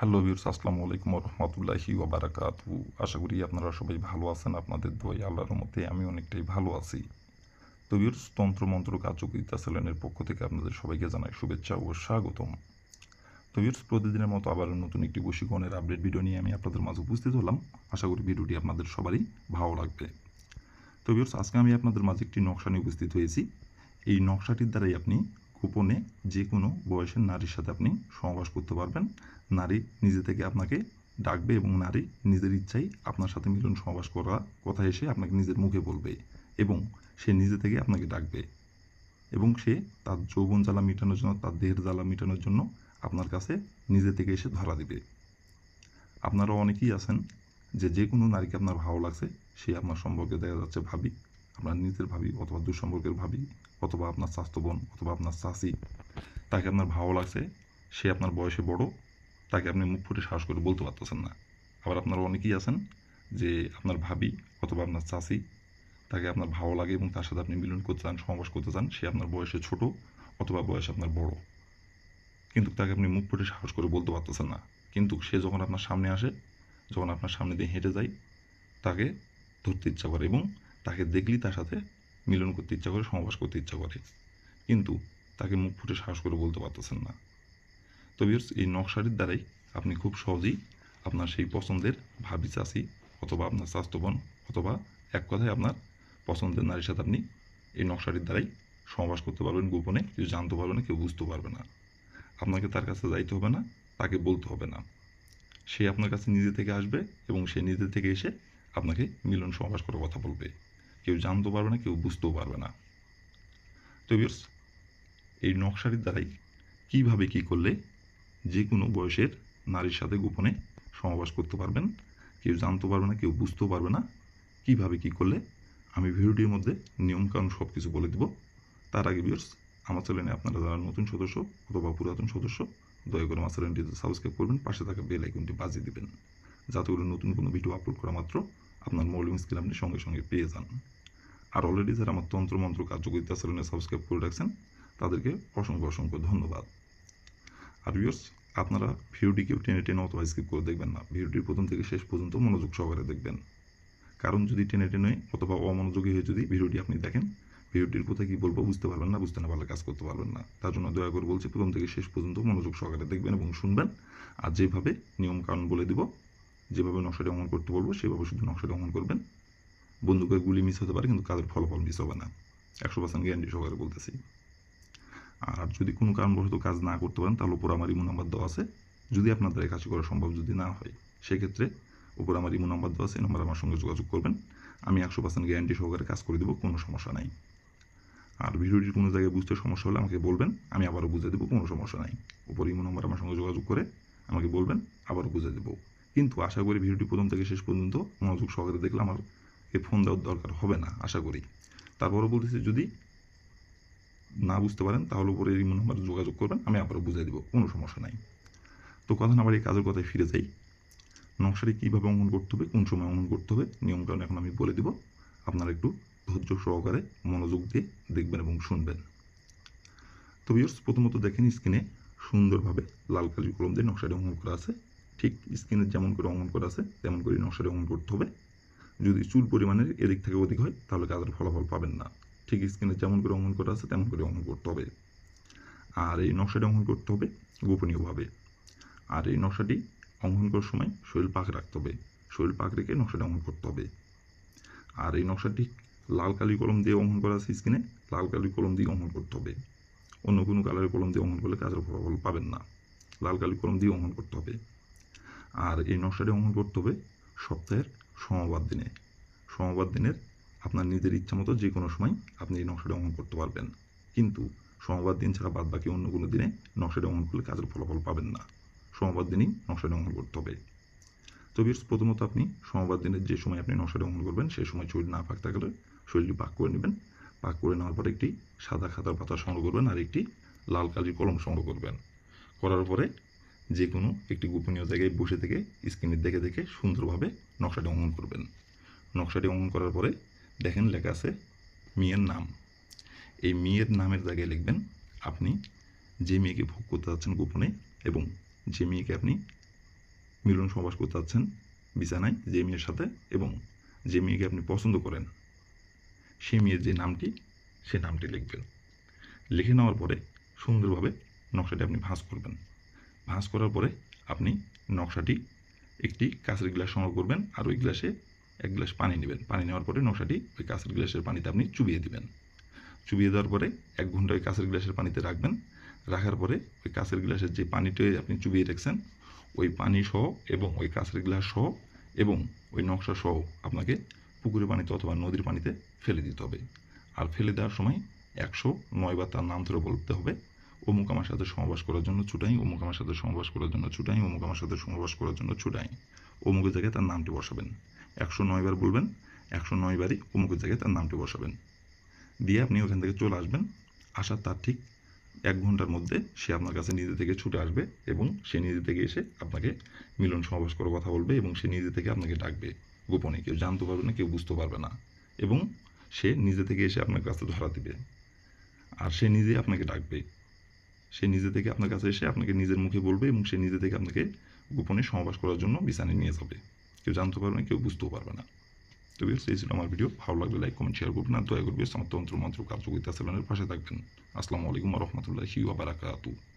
Hello viewers আসসালামু আলাইকুম রহমতুল্লাহি ওবারাকাতু আশা করি আপনারা সবাই ভালো আছেন, আপনাদের দোয়াই আল্লাহর মতে আমি অনেকটাই ভালো আছি। তো ভিউর্স তন্ত্র, মন্ত্র কার্যকরিতা সেলেনের পক্ষ থেকে আপনাদের সবাইকে জানাই শুভেচ্ছা ও স্বাগতম। তো ভিউর্স প্রতিদিনের মতো আবার নতুন একটি বশীকরণের আপডেট ভিডিও নিয়ে আমি আপনাদের মাঝে উপস্থিত হলাম। আশা করি ভিডিওটি আপনাদের সবারই ভালো লাগবে। তো ভিউর্স আজকে আমি আপনাদের মাঝে একটি নকশা নিয়ে উপস্থিত হয়েছি। এই নকশাটির দ্বারাই আপনি গোপনে যে কোনো বয়সের নারীর সাথে আপনি সহবাস করতে পারবেন। নারী নিজে থেকে আপনাকে ডাকবে এবং নারী নিজের ইচ্ছাই আপনার সাথে মিলন সহবাস করা কথা এসে আপনাকে নিজের মুখে বলবে এবং সে নিজে থেকে আপনাকে ডাকবে এবং সে তার যৌবন জ্বালা মেটানোর জন্য, তার দেহের জ্বালা মেটানোর জন্য আপনার কাছে নিজে থেকে এসে ধরা দিবে। আপনারা অনেকেই আছেন যে যে কোনো নারীকে আপনার ভালো লাগছে, সে আপনার সম্পর্কে দেখা যাচ্ছে ভাবি। আপনার নিজের ভাবি অথবা দুঃসম্পর্কের ভাবি অথবা আপনার স্বাস্থ্য বোন অথবা আপনার চাষি। তাকে আপনার ভালো লাগছে, সে আপনার বয়সে বড়, তাকে আপনি মুখ ফুটে সাহস করে বলতে পারতেছেন না। আবার আপনারা অনেকেই আছেন যে আপনার ভাবি অথবা আপনার চাষি, তাকে আপনার ভালো লাগে এবং তার সাথে আপনি মিলন করতে চান, সমাবেশ করতে চান, সে আপনার বয়সে ছোট অথবা বয়সে আপনার বড়। কিন্তু তাকে আপনি মুখ ফুটে সাহস করে বলতে পারতেছেন না। কিন্তু সে যখন আপনার সামনে আসে, যখন আপনার সামনে দিয়ে হেঁটে যায়, তাকে ধরতে ইচ্ছা করে এবং তাকে দেখলেই তার সাথে? মিলন করতে ইচ্ছা করে, সমাবেশ করতে ইচ্ছা করে। কিন্তু তাকে মুখ ফুটে সাহস করে বলতে পারতেছেন না। তো ভিউয়ার্স এই নকশাটির দ্বারাই আপনি খুব সহজেই আপনার সেই পছন্দের ভাবি, চাষি অথবা আপনার স্বাস্থ্যবান অথবা এক কথায় আপনার পছন্দের নারীর সাথে আপনি এই নকশাটির দ্বারাই সমাবাস করতে পারবেন গোপনে। কেউ জানতে পারবে না, কেউ বুঝতে পারবে না। আপনাকে তার কাছে যাইতে হবে না, তাকে বলতে হবে না। সে আপনার কাছে নিজে থেকে আসবে এবং সে নিজে থেকে এসে আপনাকে মিলন সমাবাস করার কথা বলবে। কেউ জানতে পারবে না, কেউ বুঝতেও পারবে না। তো ভিউয়ার্স এই নকশাটির দ্বারাই কীভাবে কী করলে যে কোনো বয়সের নারীর সাথে গোপনে সমাবাস করতে পারবেন, কেউ জানতে পারবে না, কেউ বুঝতেও পারবে না কীভাবে কী করলে, আমি ভিডিওটির মধ্যে নিয়মকানুন সব কিছু বলে দেব। তার আগে ভিউয়ার্স আমার চ্যানেলে আপনারা যারা নতুন সদস্য অথবা পুরাতন সদস্য, দয়া করে আমার চ্যানেলটিতে সাবস্ক্রাইব করবেন, পাশে থাকা বেল আইকনটি বাজিয়ে দেবেন, যাতে করে নতুন কোনো ভিডিও আপলোড করা মাত্র আপনার মৌলিক স্কিল আপনি সঙ্গে সঙ্গে পেয়ে যান। আর অলরেডি যারা আমার তন্ত্রমন্ত্র কার্যকরিতা চ্যানেলে সাবস্ক্রাইব করে রাখছেন, তাদেরকে অসংখ্য অসংখ্য ধন্যবাদ। আর ভিউয়ার্স আপনারা ভিডিওটি কেউ টেনে টেনে অথবা স্কিপ করে দেখবেন না। ভিডিওটির প্রথম থেকে শেষ পর্যন্ত মনোযোগ সহকারে দেখবেন। কারণ যদি টেনে টেনে অথবা অমনোযোগী হয়ে যদি ভিডিওটি আপনি দেখেন, ভিডিওটির কোথায় কী বলব বুঝতে পারবেন না, বুঝতে না পারলে কাজ করতে পারবেন না। তার জন্য দয়া করে বলছি, প্রথম থেকে শেষ পর্যন্ত মনোযোগ সহকারে দেখবেন এবং শুনবেন। আর যেভাবে নিয়ম কানুন বলে দিব যেভাবে নকশাটি অমন করতে বলব, সেভাবে শুধু নকশাটি অমন করবেন। বন্দুকের গুলি মিস হতে পারে, কিন্তু কাজের ফলাফল মিস হবে না। একশো পার্সেন্ট গ্যারান্টি সহকারে বলতেছি। আর যদি কোনো কারণবশত কাজ না করতে পারেন, তাহলে উপর আমার ইমো নাম্বার দেওয়া আছে। যদি আপনাদের এই কাজটি করা সম্ভব যদি না হয়, সেক্ষেত্রে উপর আমার ইমো নাম্বার দেওয়া আছে নাম্বার আমার সঙ্গে যোগাযোগ করবেন। আমি একশো পার্সেন্ট গ্যারান্টি সহকারে কাজ করে দেবো, কোনো সমস্যা নাই। আর ভিডিওটির কোনো জায়গায় বুঝতে সমস্যা হলে আমাকে বলবেন, আমি আবারও বুঝে দেবো, কোনো সমস্যা নাই। উপর ইমো নাম্বার আমার সঙ্গে যোগাযোগ করে আমাকে বলবেন, আবারও বুঝে দেবো। কিন্তু আশা করি ভিডিওটি প্রথম থেকে শেষ পর্যন্ত মনোযোগ সহকারে দেখলে আমার এই ফোন দেওয়ার দরকার হবে না, আশা করি। তারপরও বলতেছি, যদি না বুঝতে পারেন, তাহলে উপরে এই নাম্বারে যোগাযোগ করবেন, আমি আবারও বুঝিয়ে দেবো, কোনো সমস্যা নাই। তো কথা না এই কাজের কথায় ফিরে যাই। নকশাটি কীভাবে অঙ্কন করতে হবে, কোন সময় অঙ্কন করতে হবে, নিয়মকানুন এখন আমি বলে দিব। আপনারা একটু ধৈর্য সহকারে মনোযোগ দিয়ে দেখবেন এবং শুনবেন। তো ভিউর্স প্রথমত দেখেন স্ক্রিনে সুন্দরভাবে লাল কালি কলম দিয়ে নকশাটি অঙ্কন করা আছে। ঠিক স্ক্রিনে যেমন করে অঙ্কন করা আছে, তেমন করে নকশাটি অঙ্কন করতে হবে। যদি চুল পরিমাণের এদিক থেকে অধিক হয়, তাহলে কাজের ফলাফল পাবেন না। ঠিক স্ক্রিনে যেমন করে অঙ্কন করা আছে, তেমন করে অঙ্কন করতে হবে। আর এই নকশাটি অঙ্কন করতে হবে গোপনীয়ভাবে। আর এই নকশাটি অঙ্কন করার সময় শরীর পাক রাখতে হবে। শরীর পাক রেখে নকশাটি অঙ্কন করতে হবে। আর এই নকশাটি লাল কালি কলম দিয়ে অঙ্কন করা আছে স্ক্রিনে লাল কালি কলম দিয়ে অঙ্কন করতে হবে। অন্য কোনো কালারের কলম দিয়ে অঙ্কন করলে কাজের ফলাফল পাবেন না। লাল কালি কলম দিয়ে অঙ্কন করতে হবে। আর এই নকশাটি অঙ্কন করতে হবে সপ্তাহের সোমবার দিনে। সোমবার দিনের আপনার নিজের ইচ্ছা মতো যে কোনো সময় আপনি এই নকশাটি অঙ্কন করতে পারবেন। কিন্তু সোমবার দিন ছাড়া বাদ বাকি অন্য কোনো দিনে নকশাটি অঙ্কন করলে কাজের ফলাফল পাবেন না। সোমবার দিনই নকশাটি অঙ্কন করতে হবে। তো বিয়ার্স প্রথমত আপনি সোমবার দিনের যে সময় আপনি নকশাটি অঙ্কন করবেন সেই সময় শরীর না পাক থাকলে শরীরটি পাক করে নেবেন। পাক করে নেওয়ার পরে একটি সাদা খাতার পাতা সংগ্রহ করবেন আর একটি লাল কালির কলম সংগ্রহ করবেন। করার পরে যে কোনো একটি গোপনীয় জায়গায় বসে থেকে স্ক্রিনে দেখে দেখে সুন্দরভাবে নকশাটি অঙ্কন করবেন। নকশাটি অঙ্কন করার পরে দেখেন লেখা আছে মেয়ের নাম। এই মেয়ের নামের জায়গায় লিখবেন, আপনি যে মেয়েকে ভোগ করতে যাচ্ছেন গোপনে এবং যে মেয়েকে আপনি মিলন সহবাস করতে চাচ্ছেন বিছানায়, যে মেয়ের সাথে এবং যে মেয়েকে আপনি পছন্দ করেন সেই মেয়ের যে নামটি, সে নামটি লিখবেন। লিখে নেওয়ার পরে সুন্দরভাবে নকশাটি আপনি ভাঁজ করবেন। ভাঁজ করার পরে আপনি নকশাটি একটি কাঁচের গ্লাস সংগ্রহ করবেন আর ওই গ্লাসে এক গ্লাস পানি নেবেন। পানি নেওয়ার পরে নকশাটি ওই কাঁচের গ্লাসের পানিতে আপনি চুবিয়ে দিবেন। চুবিয়ে দেওয়ার পরে এক ঘণ্টা ওই কাঁচের গ্লাসের পানিতে রাখবেন। রাখার পরে ওই কাঁচের গ্লাসের যে পানিটি আপনি চুবিয়ে রেখেছেন, ওই পানি সহ এবং ওই কাঁচের গ্লাস সহ এবং ওই নকশা সহ আপনাকে পুকুরের পানিতে অথবা নদীর পানিতে ফেলে দিতে হবে। আর ফেলে দেওয়ার সময় একশো নয় বার তার নাম ধরে বলতে হবে। অমুক আমার সাথে সমাবাস করার জন্য ছুটাই অমুক আমার সাথে সমাবাস করার জন্য ছুটাই অমুক আমার সাথে সমাবাস করার জন্য ছুটাই। অমুকের জায়গায় তার নামটি বসাবেন। একশো নয় বার বলবেন, একশো নয় বারই অমুকের জায়গায় তার নামটি বসাবেন। দিয়ে আপনি ওখান থেকে চলে আসবেন। আসার তার ঠিক এক ঘণ্টার মধ্যে সে আপনার কাছে নিজে থেকে ছুটে আসবে এবং সে নিজে থেকে এসে আপনাকে মিলন সমাবেশ করার কথা বলবে এবং সে নিজে থেকে আপনাকে ডাকবে। গোপনে কেউ জানতে পারবে না, কেউ বুঝতে পারবে না এবং সে নিজে থেকে এসে আপনার কাছে ধরা দিবে। আর সে নিজে আপনাকে ডাকবে। সে নিজে থেকে আপনার কাছে এসে আপনাকে নিজের মুখে বলবে এবং সে নিজে থেকে আপনাকে গোপনে সমাবেশ করার জন্য বিছানে নিয়ে যাবে। কেউ জানতে পারবে না, কেউ বুঝতেও পারবে না। তো বিয়ার্স এই ছিল আমার ভিডিও ভালো লাগলে লাইক কমেন্ট শেয়ার করবেন। আর দয়া করবে আমার তন্ত্র মন্ত্র কার্যকরিতা সেলনের পাশে থাকবেন। আসসালামু আলাইকুম রহমতুল্লাহি ওয়া বারাকাতুহু।